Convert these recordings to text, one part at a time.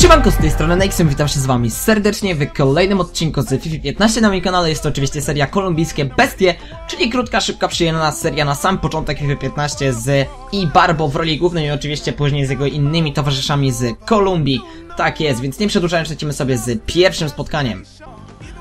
Siemanko, z tej strony Nexem, witam się z wami serdecznie w kolejnym odcinku z FIFA 15 na moim kanale. Jest to oczywiście seria kolumbijskie bestie, czyli krótka, szybka, przyjemna seria na sam początek FIFA 15 z i Barbo w roli głównej i oczywiście później z jego innymi towarzyszami z Kolumbii. Tak jest, więc nie przedłużając, lecimy sobie z pierwszym spotkaniem.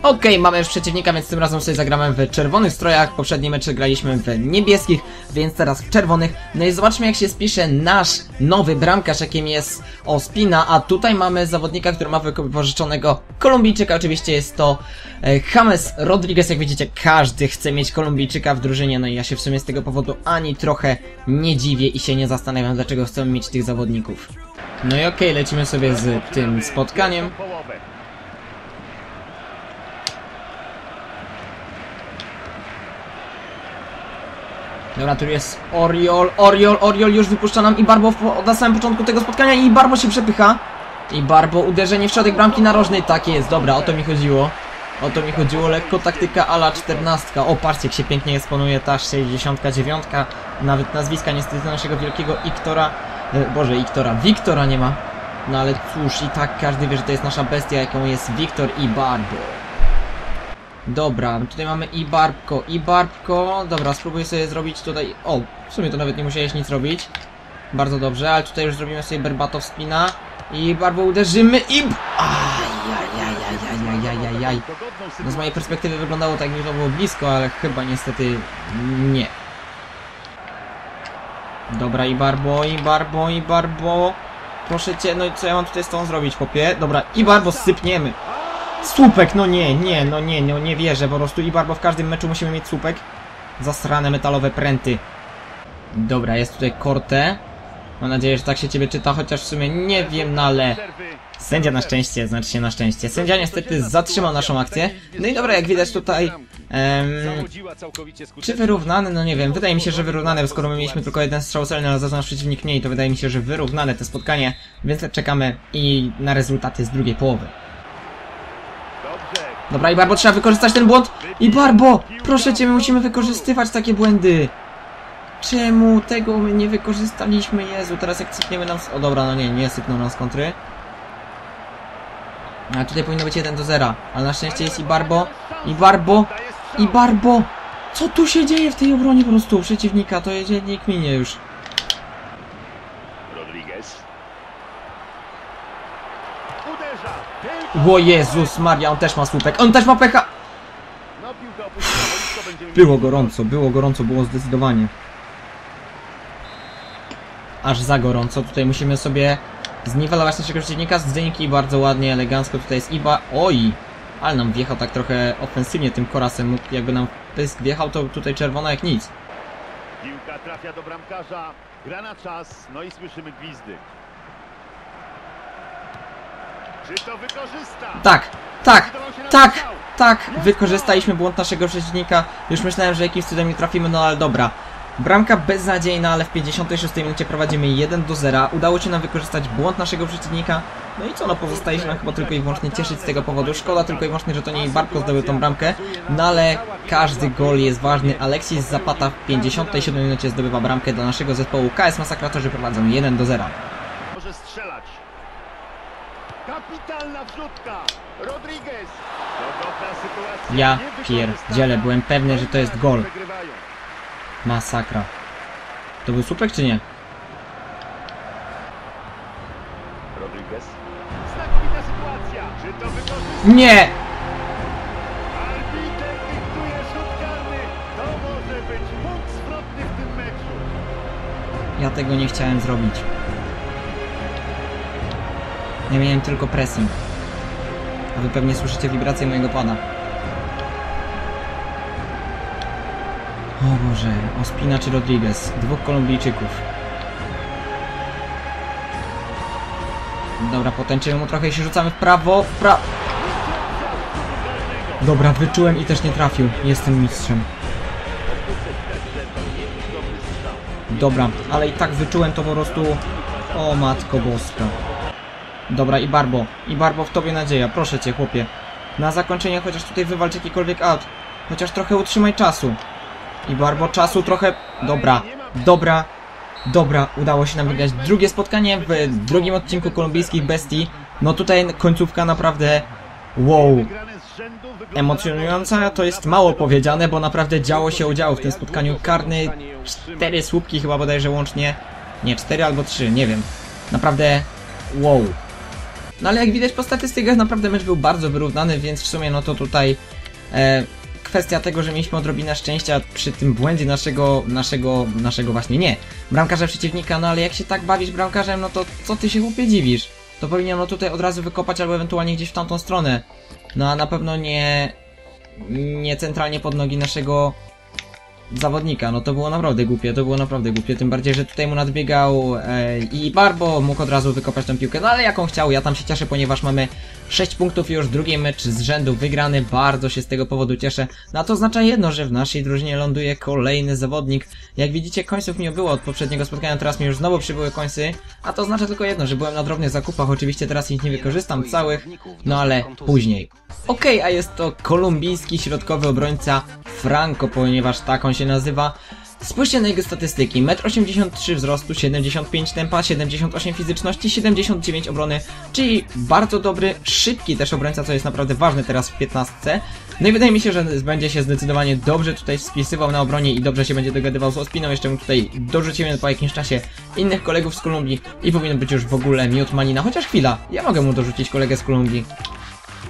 Okej, mamy już przeciwnika, więc tym razem sobie zagramy w czerwonych strojach. Poprzednie mecze graliśmy w niebieskich, więc teraz w czerwonych. No i zobaczmy jak się spisze nasz nowy bramkarz, jakim jest Ospina, a tutaj mamy zawodnika, który ma wypożyczonego Kolumbijczyka. Oczywiście jest to e, James Rodriguez. Jak widzicie, każdy chce mieć Kolumbijczyka w drużynie, no i ja się w sumie z tego powodu ani trochę nie dziwię i się nie zastanawiam, dlaczego chcą mieć tych zawodników. No i okej, lecimy sobie z tym spotkaniem. Dobra, tu jest Oriol, Oriol, Oriol już wypuszcza nam i Barbo na samym początku tego spotkania i Barbo się przepycha. I Barbo uderzenie w środek bramki narożnej, tak jest, dobra, o to mi chodziło. O to mi chodziło, lekko taktyka ala 14. O, patrzcie, jak się pięknie eksponuje ta 69. Nawet nazwiska niestety naszego wielkiego Iktora, e, Boże, Iktora, Wiktora nie ma. No ale cóż, i tak każdy wie, że to jest nasza bestia, jaką jest Wiktor i Barbo. Dobra, tutaj mamy i Barbko, i Barbko. Dobra, spróbuję sobie zrobić tutaj... O, w sumie to nawet nie musiałeś nic robić. Bardzo dobrze, ale tutaj już zrobimy sobie Berbatow spina. I Barbo uderzymy i... Ajajajajajajajajaj. No z mojej perspektywy wyglądało tak, że to było blisko, ale chyba niestety nie. Dobra, i Barbo, i Barbo, i Barbo. Proszę cię, no i co ja mam tutaj z tą zrobić, popie? Dobra, i Barbo sypniemy. Słupek, no nie, nie, no nie, no nie wierzę po prostu i Barbo w każdym meczu musimy mieć słupek. Zasrane metalowe pręty. Dobra, jest tutaj Korte. Mam nadzieję, że tak się ciebie czyta, chociaż w sumie nie wiem, no ale... Sędzia na szczęście, znaczy się na szczęście. Sędzia niestety zatrzymał naszą akcję. No i dobra, jak widać tutaj... em, czy wyrównane? No nie wiem, wydaje mi się, że wyrównane, bo skoro my mieliśmy tylko jeden strzał celny, ale zaznacz przeciwnik mniej, to wydaje mi się, że wyrównane te spotkanie, więc czekamy i na rezultaty z drugiej połowy. Dobra, i Barbo trzeba wykorzystać ten błąd. I Barbo, proszę cię, my musimy wykorzystywać takie błędy. Czemu tego my nie wykorzystaliśmy? Jezu, teraz jak sypniemy nam... O dobra, no nie, nie sypną nam z kontry. A tutaj powinno być 1 do 0. Ale na szczęście jest i Barbo. I Barbo. I Barbo. Co tu się dzieje w tej obronie po prostu przeciwnika? To jedzie nie kminie już. Rodriguez. Uderza. O Jezus Maria, on też ma słupek. On też ma pecha. Było gorąco, było gorąco, było zdecydowanie. Aż za gorąco. Tutaj musimy sobie zniwelować naszego przeciwnika z dynki. Bardzo ładnie, elegancko. Tutaj jest Iba. Oj! Ale nam wjechał tak trochę ofensywnie tym korasem. Jakby nam pysk wjechał, to tutaj czerwona jak nic. Piłka trafia do bramkarza. Gra na czas. No i słyszymy gwizdy. Tak, tak, tak, tak! Wykorzystaliśmy błąd naszego przeciwnika. Już myślałem, że jakimś cudem nie trafimy, no ale dobra. Bramka beznadziejna, ale w 56 minucie prowadzimy 1 do 0. Udało się nam wykorzystać błąd naszego przeciwnika. No i co, no pozostaje się nam chyba tylko i wyłącznie cieszyć z tego powodu. Szkoda tylko i wyłącznie, że to nie Barko zdobył tą bramkę. No ale każdy gol jest ważny. Alexis Zapata w 57 minucie zdobywa bramkę dla naszego zespołu. KS Masakratorzy prowadzą 1 do 0. Może strzelać. Kapitalna wrzutka. Rodriguez. To dobra sytuacja. Ja pierdzielę, byłem pewny, że to jest gol. Masakra. To był słupek czy nie? Rodriguez. Znakomita sytuacja. Czy to wykorzysta? Nie! Arbiter dyktuje rzut karny. To może być punkt zwrotny w tym meczu. Ja tego nie chciałem zrobić. Ja miałem tylko pressing. A wy pewnie słyszycie wibrację mojego pada. O Boże, Ospina czy Rodriguez? Dwóch Kolumbijczyków. Dobra, potęczymy mu trochę i się rzucamy w prawo, w pra... Dobra, wyczułem i też nie trafił. Jestem mistrzem. Dobra, ale i tak wyczułem to po prostu... O matko boska. Dobra, i Barbo. I Barbo, w tobie nadzieja. Proszę cię, chłopie. Na zakończenie chociaż tutaj wywalcz jakikolwiek out. Chociaż trochę utrzymaj czasu. I Barbo czasu trochę... Dobra, dobra, dobra. Udało się nam wygrać drugie spotkanie w drugim odcinku kolumbijskich bestii. No tutaj końcówka naprawdę... Wow. Emocjonująca to jest mało powiedziane, bo naprawdę działo się działo w tym spotkaniu. Karny, cztery słupki chyba bodajże łącznie. Nie, cztery albo trzy, nie wiem. Naprawdę wow. No ale jak widać po statystykach naprawdę mecz był bardzo wyrównany, więc w sumie no to tutaj e, kwestia tego, że mieliśmy odrobinę szczęścia przy tym błędzie naszego, naszego, naszego właśnie nie, bramkarza przeciwnika, no ale jak się tak bawisz bramkarzem, no to co ty się chłopie dziwisz? To powinienem tutaj od razu wykopać albo ewentualnie gdzieś w tamtą stronę. No a na pewno nie, nie centralnie pod nogi naszego zawodnika. No to było naprawdę głupie, to było naprawdę głupie. Tym bardziej, że tutaj mu nadbiegał e, i Barbo mógł od razu wykopać tę piłkę. No ale jaką chciał, ja tam się cieszę, ponieważ mamy 6 punktów już drugi mecz z rzędu wygrany. Bardzo się z tego powodu cieszę. No a to oznacza jedno, że w naszej drużynie ląduje kolejny zawodnik. Jak widzicie, końców mi było od poprzedniego spotkania, teraz mi już znowu przybyły końcy. A to oznacza tylko jedno, że byłem na drobnych zakupach. Oczywiście teraz ich nie wykorzystam całych, no ale później. Okej, a jest to kolumbijski środkowy obrońca Franco, ponieważ tak on się nazywa. Spójrzcie na jego statystyki. 1,83 m wzrostu, 75 tempa, 78 fizyczności, 79 obrony, czyli bardzo dobry, szybki też obrońca, co jest naprawdę ważne teraz w 15. No i wydaje mi się, że będzie się zdecydowanie dobrze tutaj spisywał na obronie i dobrze się będzie dogadywał z Ospiną. Jeszcze mu tutaj dorzucimy po jakimś czasie innych kolegów z Kolumbii i powinien być już w ogóle miód malina. Chociaż chwila, ja mogę mu dorzucić kolegę z Kolumbii.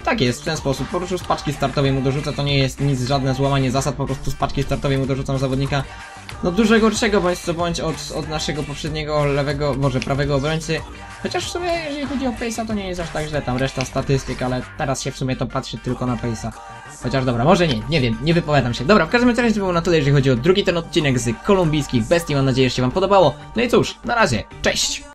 Tak jest, w ten sposób. Po prostu z paczki startowej mu dorzucę, to nie jest nic, żadne złamanie zasad, po prostu z paczki startowej mu dorzucam zawodnika. No dużo gorszego bądź co bądź od, od naszego poprzedniego lewego, może prawego obrońcy. Chociaż w sumie jeżeli chodzi o Pace'a to nie jest aż tak źle, tam reszta statystyk, ale teraz się w sumie to patrzy tylko na Pace'a. Chociaż dobra, może nie, nie wiem, nie wypowiadam się. Dobra, w każdym razie to było na tyle, jeżeli chodzi o drugi ten odcinek z kolumbijskich bestii. Mam nadzieję, że się wam podobało. No i cóż, na razie, cześć!